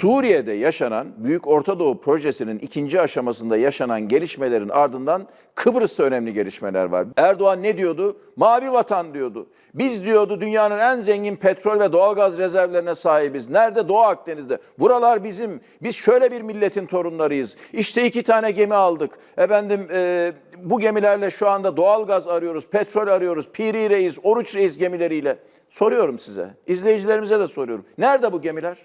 Suriye'de yaşanan Büyük Orta Doğu Projesi'nin ikinci aşamasında yaşanan gelişmelerin ardından Kıbrıs'ta önemli gelişmeler var. Erdoğan ne diyordu? Mavi vatan diyordu. Biz diyordu dünyanın en zengin petrol ve doğalgaz rezervlerine sahibiz. Nerede? Doğu Akdeniz'de. Buralar bizim. Biz şöyle bir milletin torunlarıyız. İşte iki tane gemi aldık. Efendim e, bu gemilerle şu anda doğalgaz arıyoruz, petrol arıyoruz. Piri Reis, Oruç Reis gemileriyle. Soruyorum size, izleyicilerimize de soruyorum. Nerede bu gemiler?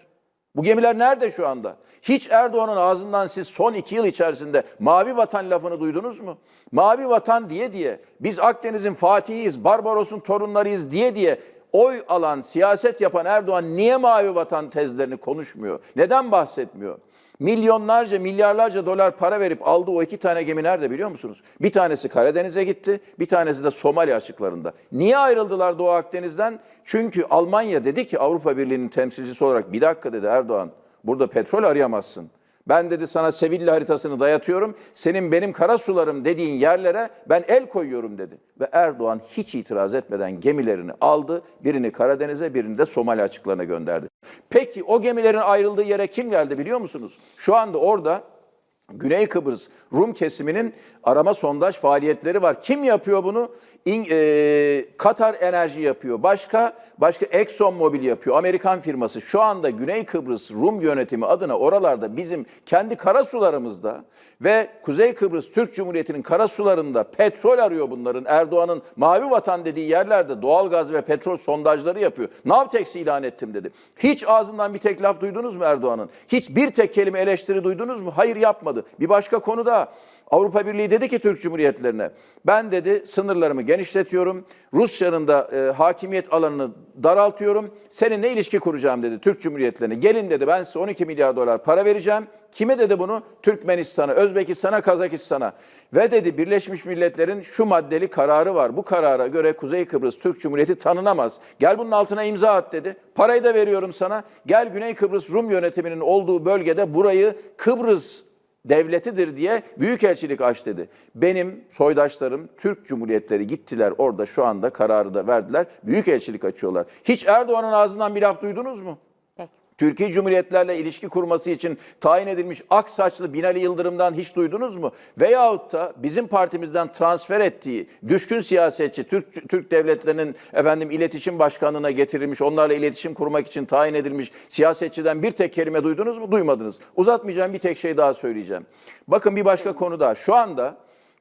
Bu gemiler nerede şu anda? Hiç Erdoğan'ın ağzından siz son iki yıl içerisinde mavi vatan lafını duydunuz mu? Mavi vatan diye diye, biz Akdeniz'in fatihiyiz, Barbaros'un torunlarıyız diye diye oy alan, siyaset yapan Erdoğan niye mavi vatan tezlerini konuşmuyor? Neden bahsetmiyor? Milyonlarca, milyarlarca dolar para verip aldığı o iki tane gemi nerede biliyor musunuz? Bir tanesi Karadeniz'e gitti, bir tanesi de Somali açıklarında. Niye ayrıldılar Doğu Akdeniz'den? Çünkü Almanya dedi ki Avrupa Birliği'nin temsilcisi olarak bir dakika dedi Erdoğan, burada petrol arayamazsın. Ben dedi sana Sevilla haritasını dayatıyorum. Senin benim kara sularım dediğin yerlere ben el koyuyorum dedi. Ve Erdoğan hiç itiraz etmeden gemilerini aldı. Birini Karadeniz'e birini de Somali açıklarına gönderdi. Peki o gemilerin ayrıldığı yere kim geldi biliyor musunuz? Şu anda orada Güney Kıbrıs Rum kesiminin arama sondaj faaliyetleri var. Kim yapıyor bunu? İng- e, Katar Enerji yapıyor. Başka başka Exxon Mobil yapıyor. Amerikan firması. Şu anda Güney Kıbrıs Rum yönetimi adına oralarda bizim kendi karasularımızda ve Kuzey Kıbrıs Türk Cumhuriyeti'nin karasularında petrol arıyor bunların. Erdoğan'ın mavi vatan dediği yerlerde doğalgaz ve petrol sondajları yapıyor. Navtex ilan ettim dedi. Hiç ağzından bir tek laf duydunuz mu Erdoğan'ın? Hiç bir tek kelime eleştiri duydunuz mu? Hayır yapmadı. Bir başka konu da Avrupa Birliği dedi ki Türk Cumhuriyetlerine ben dedi sınırlarımı genişletiyorum. Rusya'nın da e, hakimiyet alanını daraltıyorum. Seninle ilişki kuracağım dedi Türk Cumhuriyetlerine. Gelin dedi ben size 12 milyar dolar para vereceğim. Kime dedi bunu? Türkmenistan'a, Özbekistan'a, Kazakistan'a. Ve dedi Birleşmiş Milletler'in şu maddeli kararı var. Bu karara göre Kuzey Kıbrıs Türk Cumhuriyeti tanınamaz. Gel bunun altına imza at dedi. Parayı da veriyorum sana. Gel Güney Kıbrıs Rum yönetiminin olduğu bölgede burayı Kıbrıs devletidir diye büyükelçilik aç dedi. Benim soydaşlarım Türk Cumhuriyetleri gittiler orada şu anda kararı da verdiler. Büyükelçilik açıyorlar. Hiç Erdoğan'ın ağzından bir laf duydunuz mu? Türkiye Cumhuriyetlerle ilişki kurması için tayin edilmiş ak saçlı Binali Yıldırım'dan hiç duydunuz mu? Veyahut da bizim partimizden transfer ettiği düşkün siyasetçi Türk Türk devletlerinin efendim iletişim başkanlığına getirilmiş, onlarla iletişim kurmak için tayin edilmiş siyasetçiden bir tek kelime duydunuz mu? Duymadınız. Uzatmayacağım bir tek şey daha söyleyeceğim. Bakın bir başka konu daha. Şu anda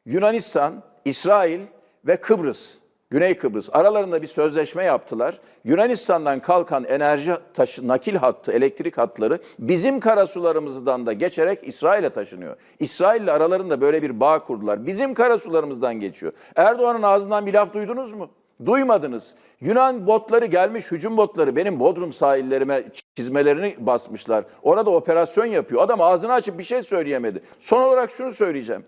Yunanistan, İsrail ve Kıbrıs Güney Kıbrıs aralarında bir sözleşme yaptılar. Yunanistan'dan kalkan enerji taşı, nakil hattı, elektrik hatları bizim karasularımızdan da geçerek İsrail'e taşınıyor. İsrail'le aralarında böyle bir bağ kurdular. Bizim karasularımızdan geçiyor. Erdoğan'ın ağzından bir laf duydunuz mu? Duymadınız. Yunan botları gelmiş, hücum botları benim Bodrum sahillerime çizmelerini basmışlar. Orada operasyon yapıyor. Adam ağzını açıp bir şey söyleyemedi. Son olarak şunu söyleyeceğim.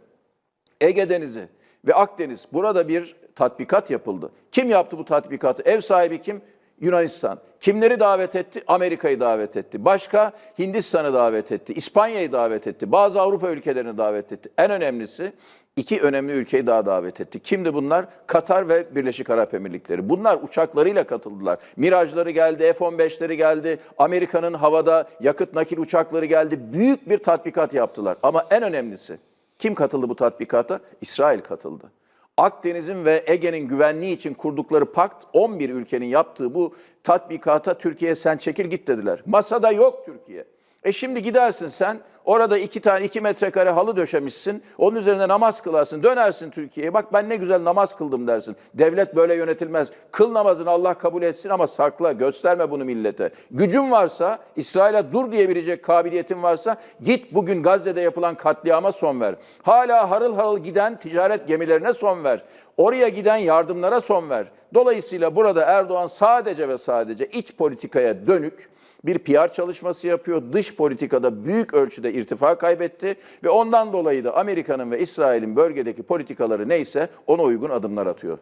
Ege Denizi ve Akdeniz burada bir tatbikat yapıldı. Kim yaptı bu tatbikatı? Ev sahibi kim? Yunanistan. Kimleri davet etti? Amerika'yı davet etti. Başka Hindistan'ı davet etti. İspanya'yı davet etti. Bazı Avrupa ülkelerini davet etti. En önemlisi iki önemli ülkeyi daha davet etti. Kimdi bunlar? Katar ve Birleşik Arap Emirlikleri. Bunlar uçaklarıyla katıldılar. Mirajları geldi, F-15'leri geldi. Amerika'nın havada yakıt nakil uçakları geldi. Büyük bir tatbikat yaptılar. Ama en önemlisi kim katıldı bu tatbikata? İsrail katıldı. Akdeniz'in ve Ege'nin güvenliği için kurdukları pakt 11 ülkenin yaptığı bu tatbikata Türkiye sen çekil git dediler. Masada yok Türkiye. E şimdi gidersin sen orada iki tane iki metrekare halı döşemişsin. Onun üzerinde namaz kılarsın. Dönersin Türkiye'ye. Bak ben ne güzel namaz kıldım dersin. Devlet böyle yönetilmez. Kıl namazını Allah kabul etsin ama sakla. Gösterme bunu millete. Gücün varsa İsrail'e dur diyebilecek kabiliyetin varsa git bugün Gazze'de yapılan katliama son ver. Hala harıl harıl giden ticaret gemilerine son ver. Oraya giden yardımlara son ver. Dolayısıyla burada Erdoğan sadece ve sadece iç politikaya dönük bir PR çalışması yapıyor. Dış politikada büyük ölçüde irtifa kaybetti ve ondan dolayı da Amerika'nın ve İsrail'in bölgedeki politikaları neyse ona uygun adımlar atıyor.